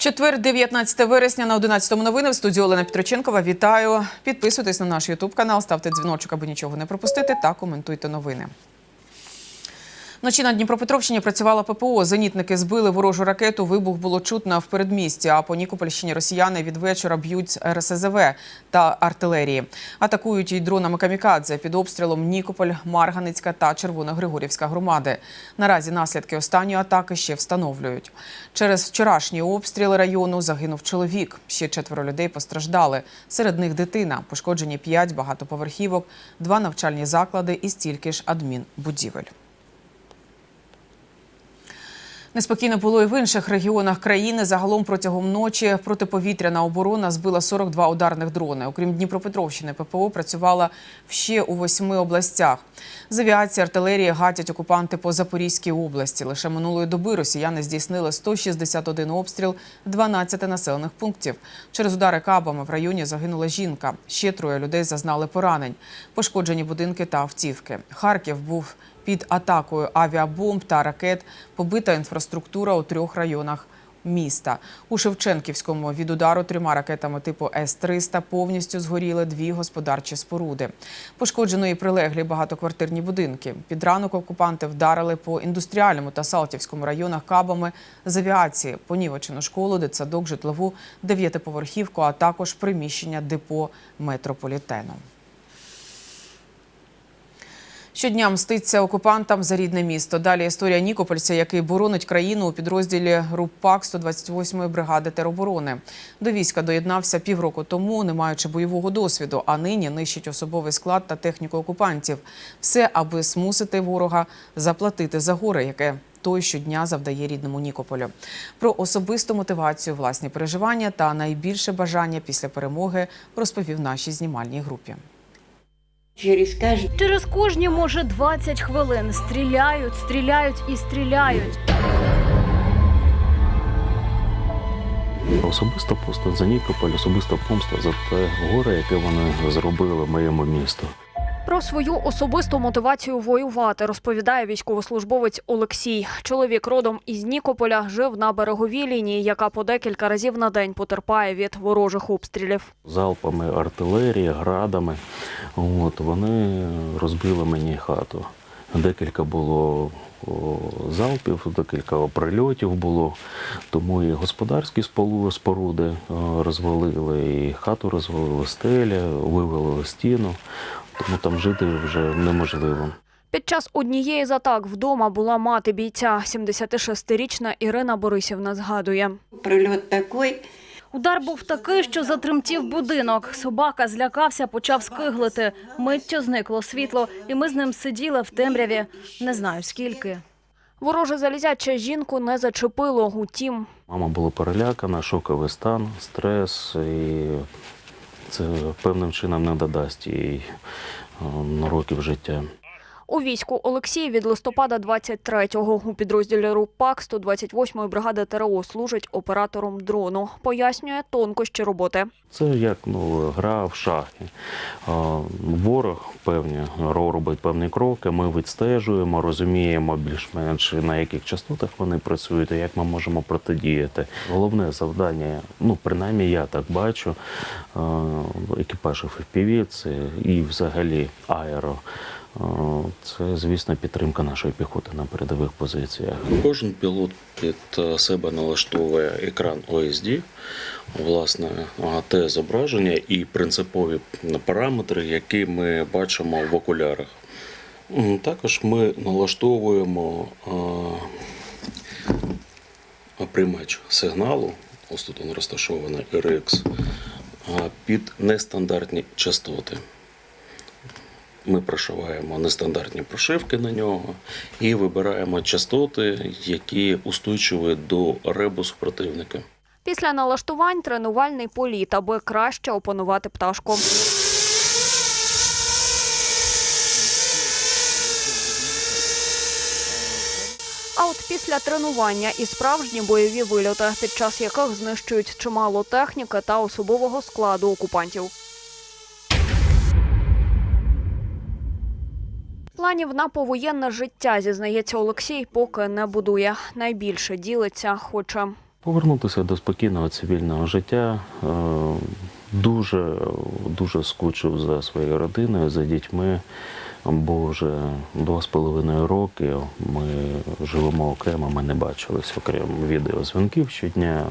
Четвер, 19 вересня на 11 новини в студії Олена Петроченкова. Вітаю. Підписуйтесь на наш Ютуб канал, ставте дзвіночок, аби нічого не пропустити, та коментуйте новини. Вночі на Дніпропетровщині працювала ППО. Зенітники збили ворожу ракету. Вибух було чутно в передмісті. А по Нікопольщині росіяни від вечора б'ють РСЗВ та артилерії. Атакують і дронами камікадзе під обстрілом Нікополь, Марганицька та Червоногригорівська громади. Наразі наслідки останньої атаки ще встановлюють. Через вчорашні обстріли району загинув чоловік. Ще четверо людей постраждали. Серед них дитина. Пошкоджені п'ять багатоповерхівок, два навчальні заклади і стільки ж адмінбудівель. Неспокійно було і в інших регіонах країни. Загалом протягом ночі протиповітряна оборона збила 42 ударних дрони. Окрім Дніпропетровщини, ППО працювала ще у восьми областях. З авіації артилерії гатять окупанти по Запорізькій області. Лише минулої доби росіяни здійснили 161 обстріл 12 населених пунктів. Через удари кабами в районі загинула жінка. Ще троє людей зазнали поранень. Пошкоджені будинки та автівки. Харків був під атакою авіабомб та ракет. Побита інфраструктура у трьох районах міста. У Шевченківському від удару трьома ракетами типу С-300 повністю згоріли дві господарчі споруди. Пошкоджено і прилеглі багатоквартирні будинки. Під ранок окупанти вдарили по індустріальному та Салтівському районах кабами з авіації, понівечену школу, дитсадок, житлову, дев'ятиповерхівку, а також приміщення депо метрополітену. Щодня мститься окупантам за рідне місто. Далі історія Нікопольця, який боронить країну у підрозділі РУПАК 128-ї бригади тероборони. До війська доєднався півроку тому, не маючи бойового досвіду, а нині нищить особовий склад та техніку окупантів. Все, аби змусити ворога заплатити за горе, яке той щодня завдає рідному Нікополю. Про особисту мотивацію, власні переживання та найбільше бажання після перемоги розповів нашій знімальній групі. Через каждый Через кожні, може, 20 хвилин стріляють, стріляють і стріляють. Особиста поста за Нікополь, особиста помста за те горе, яке вони зробили моєму місту. Про свою особисту мотивацію воювати розповідає військовослужбовець Олексій. Чоловік родом із Нікополя жив на береговій лінії, яка по декілька разів на день потерпає від ворожих обстрілів. Залпами артилерії, градами. От, вони розбили мені хату. Декілька було залпів, декілька прильотів було. Тому і господарські споруди розвалили, і хату розвалили, стеля, вивалили стіну. Тому там жити вже неможливо. Під час однієї з атак вдома була мати бійця. 76-річна Ірина Борисівна згадує. прилет такой, Удар був такий, що затремтів будинок. Собака злякався, почав скиглити. Миттю зникло світло, і ми з ним сиділи в темряві. Не знаю скільки. Вороже залізяче жінку не зачепило. Утім, Мама була перелякана, шоковий стан, стрес, і це певним чином не додасть їй е, років життя. У війську Олексій від листопада 23-го у підрозділі РУПАК 128-ї бригади ТРО служить оператором дрону. Пояснює тонкощі роботи. Це як ну, гра в шахи. Ворог певні робить певні кроки. Ми відстежуємо, розуміємо більш-менш на яких частотах вони працюють, і як ми можемо протидіяти. Головне завдання, ну принаймні я так бачу, екіпаж FPV, це і взагалі аеро. Е, Це, звісно, підтримка нашої піхоти на передових позиціях. Кожен пілот під е, себе налаштовує екран OSD, власне, те зображення і принципові параметри, які ми бачимо в окулярах. Також ми налаштовуємо приймач сигналу, ось тут він розташований RX, під нестандартні частоти. Ми прошиваємо нестандартні прошивки на нього і вибираємо частоти, які устойчиві до ребусу противника. Після налаштувань тренувальний політ, аби краще опанувати пташку. А от після тренування і справжні бойові вильоти, під час яких знищують чимало техніки та особового складу окупантів. Планів на повоєнне життя, зізнається Олексій, поки не будує. Найбільше ділиться, хоче Повернутися до спокійного цивільного життя. Е, Дуже, дуже скучив за своєю родиною, за дітьми, бо вже два з половиною роки ми живемо окремо, ми не бачились, окрім відеозвінків щодня.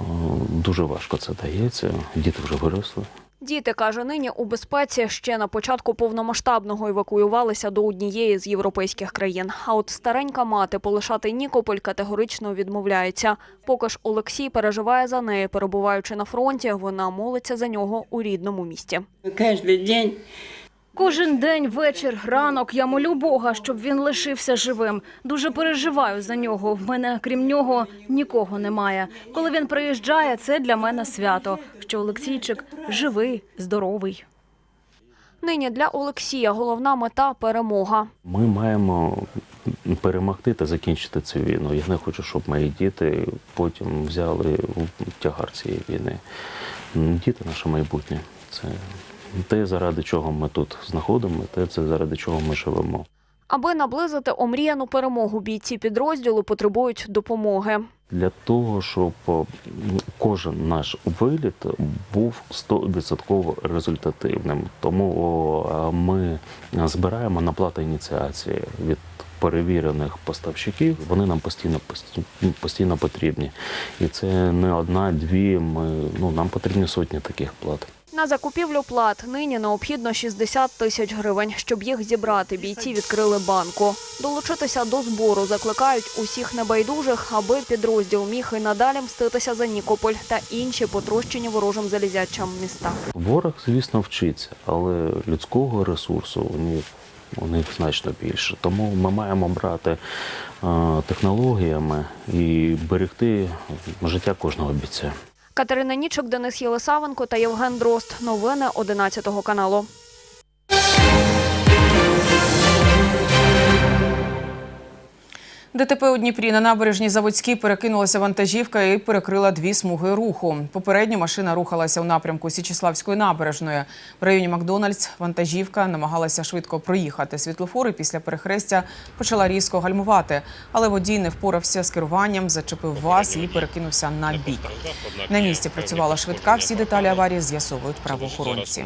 Е, Дуже важко це дається. Діти вже виросли. Діти, каже, нині у безпеці ще на початку повномасштабного евакуювалися до однієї з європейських країн. А от старенька мати полишати Нікополь категорично відмовляється. Поки ж Олексій переживає за неї, перебуваючи на фронті, вона молиться за нього у рідному місті. Кожен день Кожен день, вечір, ранок я молю Бога, щоб він лишився живим. Дуже переживаю за нього. В мене, крім нього, нікого немає. Коли він приїжджає, це для мене свято. Що Олексійчик живий, здоровий. Нині для Олексія головна мета перемога. Ми маємо перемогти та закінчити цю війну. Я не хочу, щоб мої діти потім взяли тягар цієї війни. Діти наше майбутнє. Це те, заради чого ми тут знаходимо, те, це заради чого ми живемо. Аби наблизити омріяну перемогу, бійці підрозділу потребують допомоги. Для того, щоб кожен наш виліт був 100% результативним. Тому ми збираємо на плату ініціації від перевірених поставщиків. Вони нам постійно постійно, постійно потрібні. І це не одна, дві. Ми ну нам потрібні сотні таких плат. На закупівлю плат нині необхідно 60 тисяч гривень. Щоб їх зібрати, бійці відкрили банку. Долучитися до збору закликають усіх небайдужих, аби підрозділ міг і надалі мститися за Нікополь та інші потрощені ворожим залізячам міста. Ворог, звісно, вчиться, але людського ресурсу у них, у них значно більше. Тому ми маємо брати е, технологіями і берегти життя кожного бійця. Катерина Нічок, Денис Єлисавенко та Євген Дрозд. Новини 11 каналу. ДТП у Дніпрі на набережній Заводській перекинулася вантажівка і перекрила дві смуги руху. Попередньо машина рухалася у напрямку Січеславської набережної. В районі Макдональдс вантажівка намагалася швидко проїхати. Світлофори після перехрестя почала різко гальмувати, але водій не впорався з керуванням, зачепив ВАЗ і перекинувся на бік. На місці працювала швидка. Всі деталі аварії з'ясовують правоохоронці.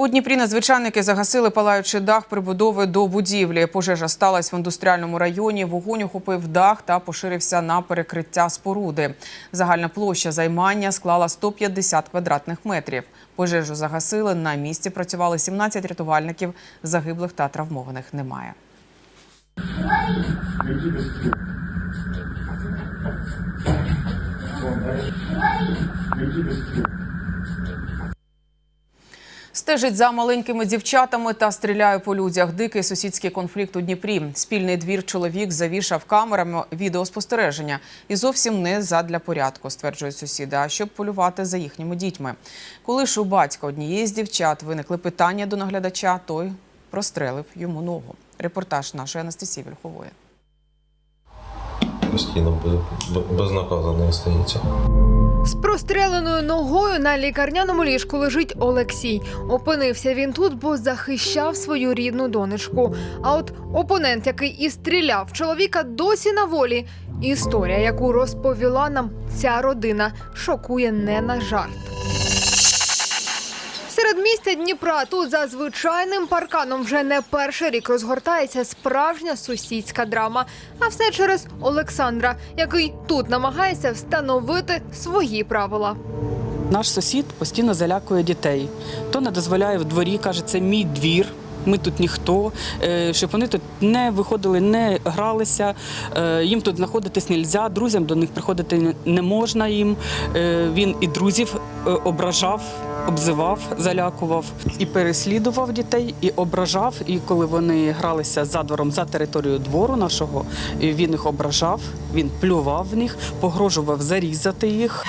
У Дніпрі надзвичайники загасили палаючий дах прибудови до будівлі. Пожежа сталася в індустріальному районі. Вогонь охопив дах та поширився на перекриття споруди. Загальна площа займання склала 150 квадратних метрів. Пожежу загасили. На місці працювали 17 рятувальників. Загиблих та травмованих немає. Стежить за маленькими дівчатами та стріляє по людях. Дикий сусідський конфлікт у Дніпрі. Спільний двір чоловік завішав камерами відеоспостереження і зовсім не задля порядку, стверджують сусіди, а щоб полювати за їхніми дітьми. Коли ж у батька однієї з дівчат виникли питання до наглядача, той прострелив йому ногу. Репортаж нашої Анастасії Вільхової. постійно без- безнаказано остається. З простреленою ногою на лікарняному ліжку лежить Олексій. Опинився він тут, бо захищав свою рідну донечку. А от опонент, який і стріляв чоловіка, досі на волі. Історія, яку розповіла нам ця родина, шокує не на жарт. Серед міста Дніпра тут за звичайним парканом вже не перший рік розгортається справжня сусідська драма. А все через Олександра, який тут намагається встановити свої правила. Наш сусід постійно залякує дітей. То не дозволяє в дворі, каже, це мій двір. Ми тут ніхто, е, щоб вони тут не виходили, не гралися. е, Їм тут знаходитись не можна, друзям до них приходити не- можна їм. Е, Він і друзів ображав, обзивав, залякував і переслідував дітей, і ображав. І коли вони гралися за двором за територією двору нашого, він їх ображав, він плював в них, погрожував зарізати їх.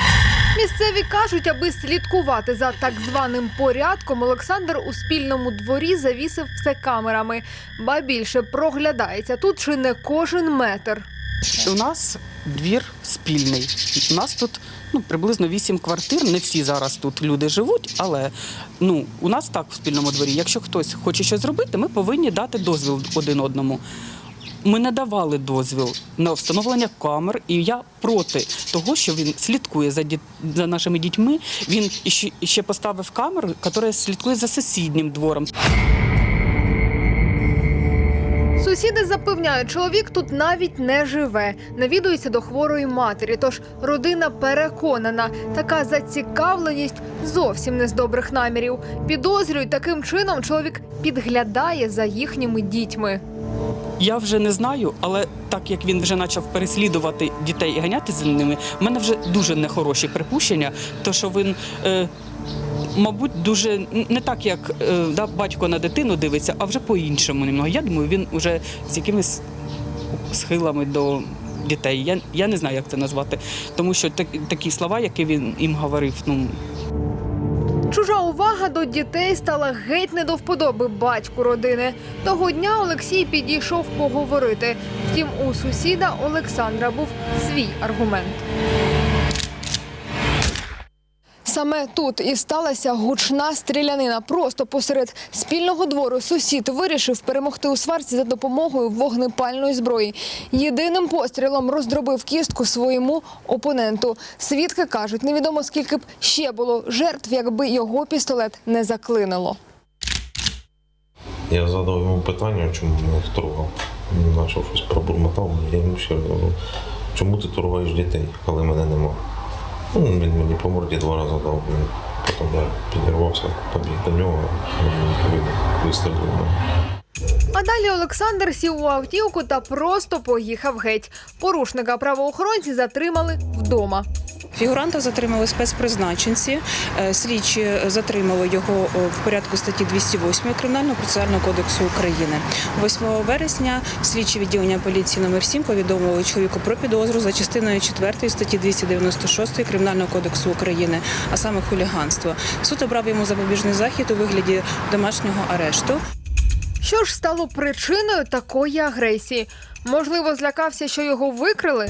Місцеві кажуть, аби слідкувати за так званим порядком, Олександр у спільному дворі завісив все камерами. Ба більше проглядається тут чи не кожен метр. У нас двір спільний. У нас тут ну, приблизно 8 квартир. Не всі зараз тут люди живуть, але ну, у нас так в спільному дворі. Якщо хтось хоче щось зробити, ми повинні дати дозвіл один одному. Ми не давали дозвіл на встановлення камер, і я проти того, що він слідкує за, діт... за нашими дітьми. Він іще поставив камеру, яка слідкує за сусіднім двором. Сусіди запевняють, чоловік тут навіть не живе, навідується до хворої матері. Тож родина переконана, така зацікавленість зовсім не з добрих намірів. Підозрюють, таким чином чоловік підглядає за їхніми дітьми. Я вже не знаю, але так як він вже почав переслідувати дітей і ганяти за ними, в мене вже дуже нехороші припущення, то що він. Е, Мабуть, дуже не так, як е, да, батько на дитину дивиться, а вже по-іншому немного. Я думаю, він вже з якимись схилами до дітей. Я, я не знаю, як це назвати. Тому що так, такі слова, які він їм говорив, ну Чужа увага до дітей стала геть не до вподоби батьку родини. Того дня Олексій підійшов поговорити. Втім, у сусіда Олександра був свій аргумент. Саме тут і сталася гучна стрілянина. Просто посеред спільного двору сусід вирішив перемогти у сварці за допомогою вогнепальної зброї. Єдиним пострілом роздробив кістку своєму опоненту. Свідки кажуть, невідомо скільки б ще було жертв, якби його пістолет не заклинило. Я задав йому питання, чому мене торгував. Він почав щось пробурмотав. Я йому ще чому ти торгуєш дітей, коли мене нема. Ну, він мені по морді два рази дав. Потім я підірвався, побіг до нього, вистрілив. А далі Олександр сів у автівку та просто поїхав геть. Порушника правоохоронці затримали вдома. Фігуранта затримали спецпризначенці. Е, Слідчі затримали його в порядку статті 208 Кримінального процесуального кодексу України. 8 вересня слідчі відділення поліції номер 7 повідомили чоловіку про підозру за частиною 4 статті 296 Кримінального кодексу України, а саме хуліганство. Суд обрав йому запобіжний захід у вигляді домашнього арешту. Що ж стало причиною такої агресії? Можливо, злякався, що його викрили?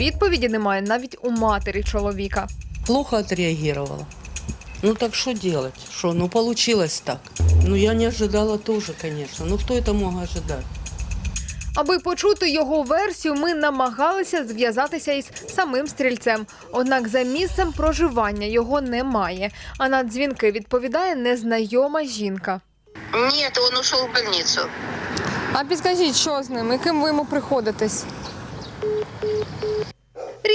Відповіді немає навіть у матері чоловіка. плохо отреагировала. Ну так что делать? Что, ну получилось так. Ну я не ожидала тоже, конечно. Ну кто это мог ожидать? Аби почути його версію, ми намагалися зв'язатися із самим стрільцем. Однак за місцем проживання його немає. А на дзвінки відповідає незнайома жінка. Нет, он ушел в больницу. А підкажіть, що з ним? Яким ви йому приходитесь?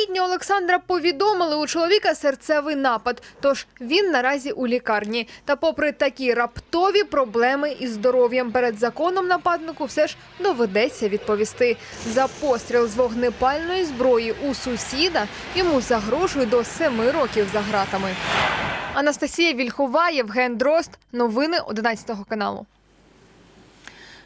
Рідні Олександра повідомили у чоловіка серцевий напад, тож він наразі у лікарні. Та, попри такі раптові проблеми із здоров'ям перед законом нападнику, все ж доведеться відповісти. За постріл з вогнепальної зброї у сусіда йому загрожує до семи років за ґратами. Анастасія Вільхова, Євген Дрозд. Новини 11 каналу.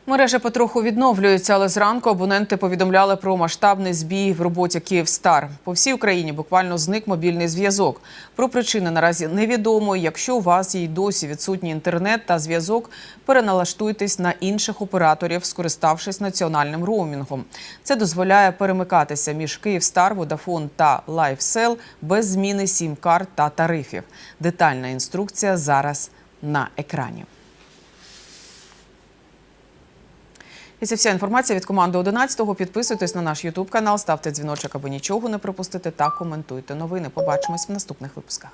Мережа потроху відновлюється, але зранку абоненти повідомляли про масштабний збій в роботі Київстар. По всій Україні буквально зник мобільний зв'язок. Про причини наразі невідомо. Якщо у вас є досі відсутній інтернет та зв'язок, переналаштуйтесь на інших операторів, скориставшись національним роумінгом. Це дозволяє перемикатися між Київстар, Водафон та Лайфсел без зміни сім-карт та тарифів. Детальна інструкція зараз на екрані. І це вся інформація від команди 11-го. Підписуйтесь на наш Ютуб канал, ставте дзвіночок, аби нічого не пропустити та коментуйте новини. Побачимось в наступних випусках.